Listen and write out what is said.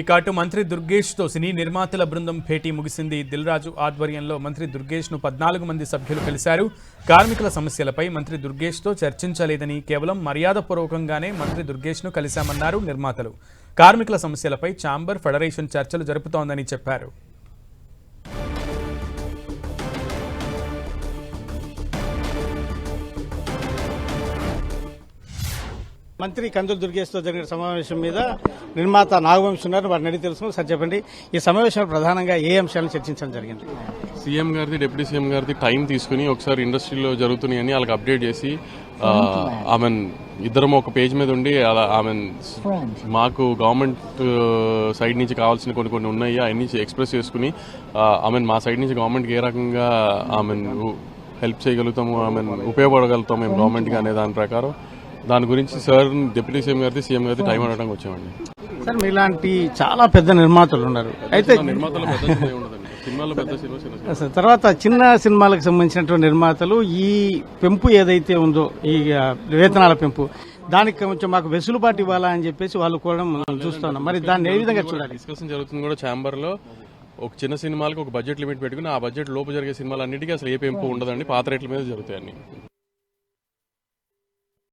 ఇక అటు మంత్రి దుర్గేష్తో సినీ నిర్మాతల బృందం భేటీ ముగిసింది. దిల్రాజు ఆధ్వర్యంలో మంత్రి దుర్గేష్ను పద్నాలుగు మంది సభ్యులు కలిశారు. కార్మికుల సమస్యలపై మంత్రి దుర్గేష్తో చర్చించలేదని కేవలం మర్యాదపూర్వకంగానే మంత్రి దుర్గేష్ను కలిశామన్నారు నిర్మాతలు. కార్మికుల సమస్యలపై ఛాంబర్ ఫెడరేషన్ చర్చలు జరుపుతోందని చెప్పారు. మంత్రి కందులు దుర్గేష్తో జరిగిన సమావేశం మీద నిర్మాత నాగవంశి ఉన్నారు. వారిని అడిగి తెలుసుకుని సార్ చెప్పండి. ఈ సమావేశంలో ప్రధానంగా ఏ అంశాలను చర్చించడం జరిగింది? సీఎం గారిది డిప్యూటీ సీఎం గారిది టైం తీసుకుని ఒకసారి ఇండస్ట్రీలో జరుగుతున్నాయని వాళ్ళకి అప్డేట్ చేసి ఆమె ఇద్దరం ఒక పేజ్ మీద ఉండి అలా ఆమె మాకు గవర్నమెంట్ సైడ్ నుంచి కావాల్సిన కొన్ని కొన్ని ఉన్నాయి. అవన్నీ ఎక్స్ప్రెస్ చేసుకుని ఆమె మా సైడ్ నుంచి గవర్నమెంట్కి ఏ రకంగా ఆమె హెల్ప్ చేయగలుగుతాము ఆమె ఉపయోగపడగలుగుతాం మేము గవర్నమెంట్కి అనే దాని ప్రకారం. దాని గురించి సార్ డిప్యూటీ సీఎం గారిది సీఎం గారిది టైం అడగడానికి వచ్చామండి. సార్ మీలాంటి చాలా పెద్ద నిర్మాతలు ఉన్నారు. అయితే తర్వాత చిన్న సినిమాలకు సంబంధించినటువంటి నిర్మాతలు ఈ పెంపు ఏదైతే ఉందో ఈ వేతనాల పెంపు దానికి కొంచెం మాకు వెసులుబాటు ఇవ్వాలా అని చెప్పేసి వాళ్ళు కూడా మనం చూస్తున్నాం. మరి దాన్ని ఏ విధంగా చూడాలి? డిస్కషన్ జరుగుతుంది కూడా ఛాంబర్లో ఒక చిన్న సినిమాలకు ఒక బడ్జెట్ లిమిట్ పెట్టుకుని ఆ బడ్జెట్ లోపు జరిగే సినిమాలన్నిటికీ అసలు ఏ పెంపు ఉండదండి. పాత రేట్ల మీద జరుగుతాయి అన్ని